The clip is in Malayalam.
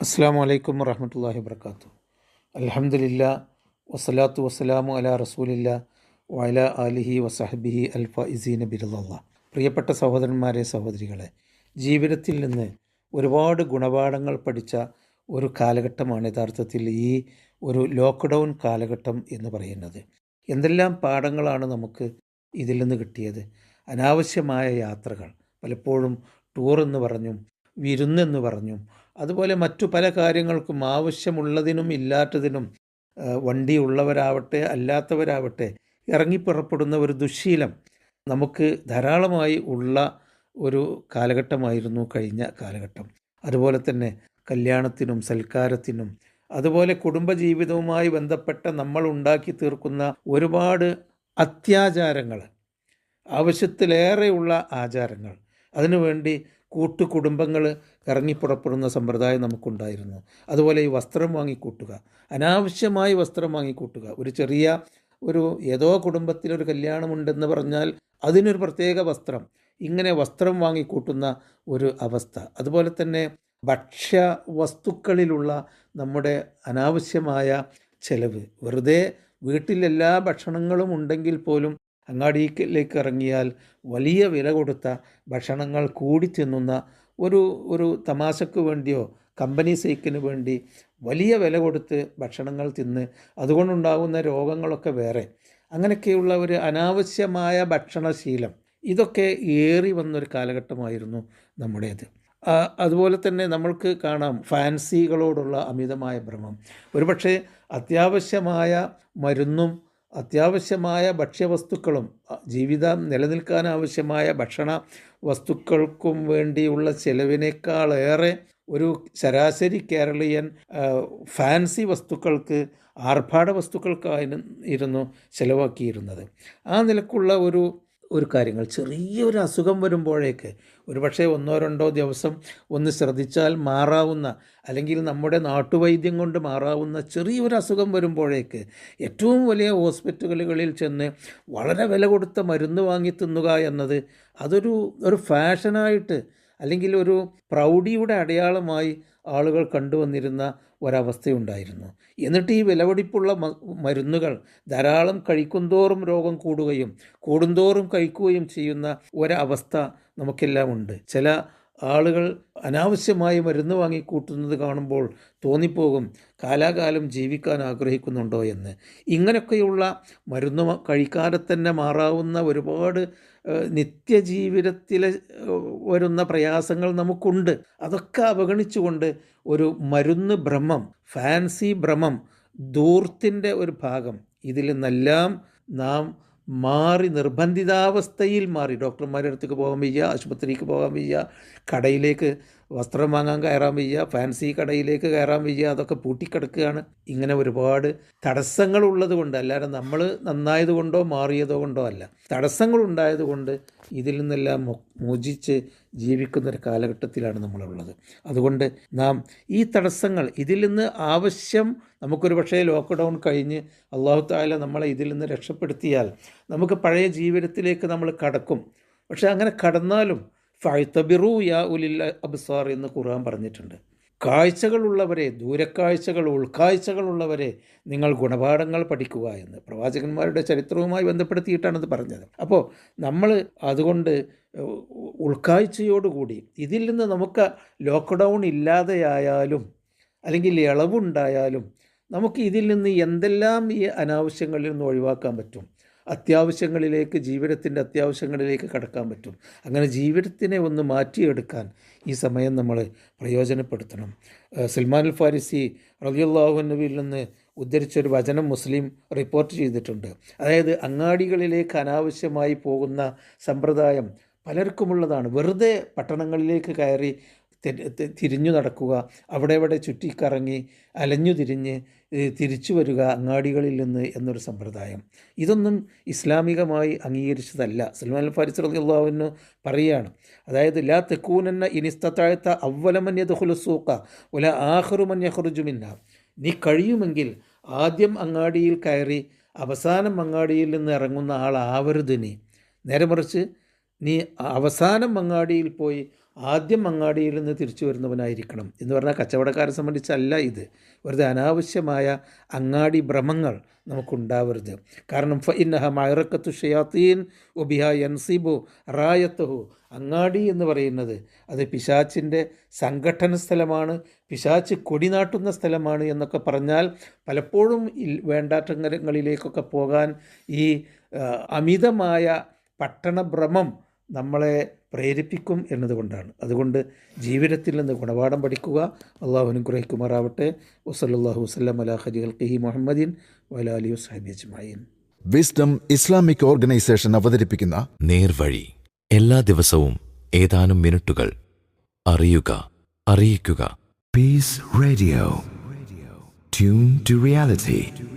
അസ്സാം വലൈക്കും വറഹമത്തല്ലാഹി വർക്കാത്തു അലഹമുല്ല വസ്സലാത്തു വസ്സലാമു അല റസൂലില്ല വയല അലിഹി വസഹബിഹി അൽഫ ഇസീന ബിരുദല്ല പ്രിയപ്പെട്ട സഹോദരന്മാരെ സഹോദരികളെ ജീവിതത്തിൽ നിന്ന് ഒരുപാട് ഗുണപാഠങ്ങൾ പഠിച്ച ഒരു കാലഘട്ടമാണ് യഥാർത്ഥത്തിൽ ഈ ഒരു ലോക്ക്ഡൗൺ കാലഘട്ടം എന്ന് പറയുന്നത്. എന്തെല്ലാം പാഠങ്ങളാണ് നമുക്ക് ഇതിൽ നിന്ന് കിട്ടിയത്? അനാവശ്യമായ യാത്രകൾ പലപ്പോഴും ടൂർ എന്ന് പറഞ്ഞും വിരുന്നെന്ന് പറഞ്ഞും അതുപോലെ മറ്റു പല കാര്യങ്ങൾക്കും ആവശ്യമുള്ളതിനും ഇല്ലാത്തതിനും വണ്ടി ഉള്ളവരാവട്ടെ അല്ലാത്തവരാവട്ടെ ഇറങ്ങിപ്പുറപ്പെടുന്ന ഒരു ദുശ്ശീലം നമുക്ക് ധാരാളമായി ഉള്ള ഒരു കാലഘട്ടമായിരുന്നു കഴിഞ്ഞ കാലഘട്ടം. അതുപോലെ തന്നെ കല്യാണത്തിനും സൽക്കാരത്തിനും അതുപോലെ കുടുംബജീവിതവുമായി ബന്ധപ്പെട്ട നമ്മൾ ഉണ്ടാക്കി തീർക്കുന്ന ഒരുപാട് അത്യാചാരങ്ങൾ ആവശ്യത്തിലേറെയുള്ള ആചാരങ്ങൾ. അതിനുവേണ്ടി കൂട്ടുകുടുംബങ്ങൾ ഇറങ്ങിപ്പുറപ്പെടുന്ന സമ്പ്രദായം നമുക്കുണ്ടായിരുന്നു. അതുപോലെ ഈ വസ്ത്രം വാങ്ങിക്കൂട്ടുക അനാവശ്യമായി വസ്ത്രം വാങ്ങിക്കൂട്ടുക ഒരു ചെറിയ ഒരു ഏതോ കുടുംബത്തിലൊരു കല്യാണമുണ്ടെന്ന് പറഞ്ഞാൽ അതിനൊരു പ്രത്യേക വസ്ത്രം. ഇങ്ങനെ വസ്ത്രം വാങ്ങിക്കൂട്ടുന്ന ഒരു അവസ്ഥ. അതുപോലെ തന്നെ ഭക്ഷ്യ വസ്തുക്കളിലുള്ള നമ്മുടെ അനാവശ്യമായ ചെലവ്. വെറുതെ വീട്ടിലെല്ലാ ഭക്ഷണങ്ങളും ഉണ്ടെങ്കിൽ പോലും അങ്ങാടിയിലേക്ക് ഇറങ്ങിയാൽ വലിയ വില കൊടുത്ത ഭക്ഷണങ്ങൾ കൂടി തിന്നുന്ന ഒരു ഒരു തമാശക്ക് വേണ്ടിയോ കമ്പനി സൈക്കിന് വേണ്ടി വലിയ വില കൊടുത്ത് ഭക്ഷണങ്ങൾ തിന്ന് അതുകൊണ്ടുണ്ടാകുന്ന രോഗങ്ങളൊക്കെ വേറെ. അങ്ങനെയൊക്കെയുള്ള ഒരു അനാവശ്യമായ ഭക്ഷണശീലം. ഇതൊക്കെ ഏറി വന്നൊരു കാലഘട്ടമായിരുന്നു നമ്മുടേത്. അതുപോലെ തന്നെ നമ്മൾക്ക് കാണാം ഫാൻസികളോടുള്ള അമിതമായ ഭ്രമം. ഒരുപക്ഷെ അത്യാവശ്യമായ മരുന്നും അത്യാവശ്യമായ ഭക്ഷ്യവസ്തുക്കളും ജീവിതം നിലനിൽക്കാനാവശ്യമായ ഭക്ഷണ വസ്തുക്കൾക്കും വേണ്ടിയുള്ള ചെലവിനേക്കാളേറെ ഒരു ശരാശരി കേരളീയൻ ഫാൻസി വസ്തുക്കൾക്ക് ആർഭാട വസ്തുക്കൾക്കായിരുന്നു ചിലവാക്കിയിരുന്നത്. ആ നിലക്കുള്ള ഒരു ഒരു കാര്യങ്ങൾ. ചെറിയൊരു അസുഖം വരുമ്പോഴേക്ക് ഒരു പക്ഷേ ഒന്നോ രണ്ടോ ദിവസം ഒന്ന് ശ്രദ്ധിച്ചാൽ മാറാവുന്ന അല്ലെങ്കിൽ നമ്മുടെ നാട്ടുവൈദ്യം കൊണ്ട് മാറാവുന്ന ചെറിയൊരു അസുഖം വരുമ്പോഴേക്ക് ഏറ്റവും വലിയ ഹോസ്പിറ്റലുകളിൽ ചെന്ന് വളരെ വില കൊടുത്ത മരുന്ന് വാങ്ങി തിന്നുക എന്നത് അതൊരു ഒരു ഫാഷനായിട്ട് അല്ലെങ്കിൽ ഒരു പ്രൗഢിയുടെ അടയാളമായി ആളുകൾ കണ്ടുവന്നിരുന്ന ഒരവസ്ഥയുണ്ടായിരുന്നു. എന്നിട്ട് ഈ വിലവടിപ്പുള്ള മരുന്നുകൾ ധാരാളം കഴിക്കുന്തോറും രോഗം കൂടുകയും കൂടുന്തോറും കഴിക്കുകയും ചെയ്യുന്ന ഒരവസ്ഥ നമുക്കെല്ലാം ഉണ്ട്. ചില ആളുകൾ അനാവശ്യമായി മരുന്ന് വാങ്ങിക്കൂട്ടുന്നത് കാണുമ്പോൾ തോന്നിപ്പോകും കാലാകാലം ജീവിക്കാൻ ആഗ്രഹിക്കുന്നുണ്ടോ എന്ന്. ഇങ്ങനെയൊക്കെയുള്ള മരുന്ന് കഴിക്കാതെ തന്നെ മാറാവുന്ന ഒരുപാട് നിത്യജീവിതത്തിൽ വരുന്ന പ്രയാസങ്ങൾ നമുക്കുണ്ട്. അതൊക്കെ അവഗണിച്ചുകൊണ്ട് ഒരു മരുന്ന് ഭ്രമം ഫാൻസി ഭ്രമം ദൂർത്തിന്റെ ഒരു ഭാഗം. ഇതിൽ നിന്നെല്ലാം നാം മാറി നിർബന്ധിതാവസ്ഥയിൽ മാറി. ഡോക്ടർമാരുടെ അടുത്തേക്ക് പോകാൻ വയ്യ ആശുപത്രിക്ക് പോകാൻ വയ്യ കടയിലേക്ക് വസ്ത്രം വാങ്ങാൻ കയറാൻ വയ്യ ഫാൻസി കടയിലേക്ക് കയറാൻ വയ്യ അതൊക്കെ പൂട്ടിക്കിടക്കുകയാണ്. ഇങ്ങനെ ഒരുപാട് തടസ്സങ്ങളുള്ളത് കൊണ്ട് അല്ലാതെ നമ്മൾ നന്നായത് കൊണ്ടോ മാറിയതോ കൊണ്ടോ അല്ല. തടസ്സങ്ങൾ ഉണ്ടായത് കൊണ്ട് ഇതിൽ നിന്നെല്ലാം മോചിച്ച് ജീവിക്കുന്നൊരു കാലഘട്ടത്തിലാണ് നമ്മളുള്ളത്. അതുകൊണ്ട് നാം ഈ തടസ്സങ്ങൾ ഇതിൽ നിന്ന് ആവശ്യം നമുക്കൊരു പക്ഷേ ലോക്ക്ഡൗൺ കഴിഞ്ഞ് അള്ളാഹു താല നമ്മളെ ഇതിൽ നിന്ന് രക്ഷപ്പെടുത്തിയാൽ നമുക്ക് പഴയ ജീവിതത്തിലേക്ക് നമ്മൾ കടക്കും. പക്ഷേ അങ്ങനെ കടന്നാലും ഫൈത്തബിറു യാ ഉലിൽ അബ്സാർ എന്ന് ഖുർആൻ പറഞ്ഞിട്ടുണ്ട്. കാഴ്ചകളുള്ളവരെ ദൂരക്കാഴ്ചകൾ ഉൾക്കാഴ്ചകളുള്ളവരെ നിങ്ങൾ ഗുണപാഠങ്ങൾ പഠിക്കുക എന്ന് പ്രവാചകന്മാരുടെ ചരിത്രവുമായി ബന്ധപ്പെടുത്തിയിട്ടാണ് അത് പറഞ്ഞത്. അപ്പോൾ നമ്മൾ അതുകൊണ്ട് ഉൾക്കാഴ്ചയോടുകൂടി ഇതിൽ നിന്ന് നമുക്ക് ലോക്ക്ഡൗൺ ഇല്ലാതെയായാലും അല്ലെങ്കിൽ ഇളവുണ്ടായാലും നമുക്ക് ഇതിൽ നിന്ന് എന്തെല്ലാം ഈ അനാവശ്യങ്ങളിൽ നിന്ന് ഒഴിവാക്കാൻ പറ്റും? അത്യാവശ്യങ്ങളിലേക്ക് ജീവിതത്തിന്റെ അത്യാവശ്യങ്ങളിലേക്ക് കടക്കാൻ പറ്റും. അങ്ങനെ ജീവിതത്തിനെ ഒന്ന് മാറ്റിയെടുക്കാൻ ഈ സമയം നമ്മൾ പ്രയോജനപ്പെടുത്തണം. സൽമാൻ അൽ ഫാരിസി റലിയുള്ളാഹുനബിയിൽ നിന്ന് ഉദ്ധരിച്ചൊരു വചനം മുസ്ലിം റിപ്പോർട്ട് ചെയ്തിട്ടുണ്ട്. അതായത് അങ്ങാടികളിലേക്ക് അനാവശ്യമായി പോകുന്ന സമ്പ്രദായം പലർക്കുമുള്ളതാണ്. വെറുതെ പട്ടണങ്ങളിലേക്ക് കയറി തിരിഞ്ഞു നടക്കുക. അവിടെ ഇവിടെ ചുറ്റിക്കറങ്ങി അലഞ്ഞു തിരിഞ്ഞ് തിരിച്ചു വരിക അങ്ങാടികളിൽ നിന്ന് എന്നൊരു സമ്പ്രദായം. ഇതൊന്നും ഇസ്ലാമികമായി അംഗീകരിച്ചതല്ല. സൽമാൻ ഫാരിസ് റളിയല്ലാഹുവിന് പറയുകയാണ് അതായത് ലാ തെക്കൂനെന്ന എന്ന അവലമൻ യദുഹുലുസൂക്ക ഉല ആഹറുമൻ യഹ്റുജുമിന്ന നീ കഴിയുമെങ്കിൽ ആദ്യം അങ്ങാടിയിൽ കയറി അവസാനം അങ്ങാടിയിൽ നിന്ന് ഇറങ്ങുന്ന ആളാവരുത് നീ. നേരെ മറിച്ച് നീ അവസാനം അങ്ങാടിയിൽ പോയി ആദ്യം അങ്ങാടിയിൽ നിന്ന് തിരിച്ചു വരുന്നവനായിരിക്കണം എന്ന് പറഞ്ഞാൽ കച്ചവടക്കാരെ സംബന്ധിച്ചല്ല ഇത്. വെറുതെ അനാവശ്യമായ അങ്ങാടി ഭ്രമങ്ങൾ നമുക്കുണ്ടാവരുത്. കാരണം ഫ ഇന്നഹ മയറക്കത്തു ഷയാത്തീൻ ഒബിഹ യൻസിബു റായത്തഹു. അങ്ങാടി എന്ന് പറയുന്നത് അത് പിശാച്ചിന്റെ സംഘടന സ്ഥലമാണ് പിശാച്ച് കൊടിനാട്ടുന്ന സ്ഥലമാണ് എന്നൊക്കെ പറഞ്ഞാൽ പലപ്പോഴും വേണ്ടാട്ടങ്ങളിലേക്കൊക്കെ പോകാൻ ഈ അമിതമായ പട്ടണഭ്രമം നമ്മളെ പ്രേരിപ്പിക്കും എന്നതുകൊണ്ടാണ്. അതുകൊണ്ട് ജീവിതത്തിൽ നിന്ന് ഗുണപാഠം പഠിക്കുക. അള്ളാഹു അനുഗ്രഹിക്കുമാറാവട്ടെ. വസല്ലാഹു വസ്ലം അലാ ഹജി അൽഹി മുഹമ്മദീൻ വലാലി അജ്മായിൻ വിസ്ഡം ഇസ്ലാമിക് ഓർഗനൈസേഷൻ അവതരിപ്പിക്കുന്ന നേർവഴി. എല്ലാ ദിവസവും ഏതാനും മിനിറ്റുകൾ അറിയുക അറിയിക്കുക. Peace radio tune to reality.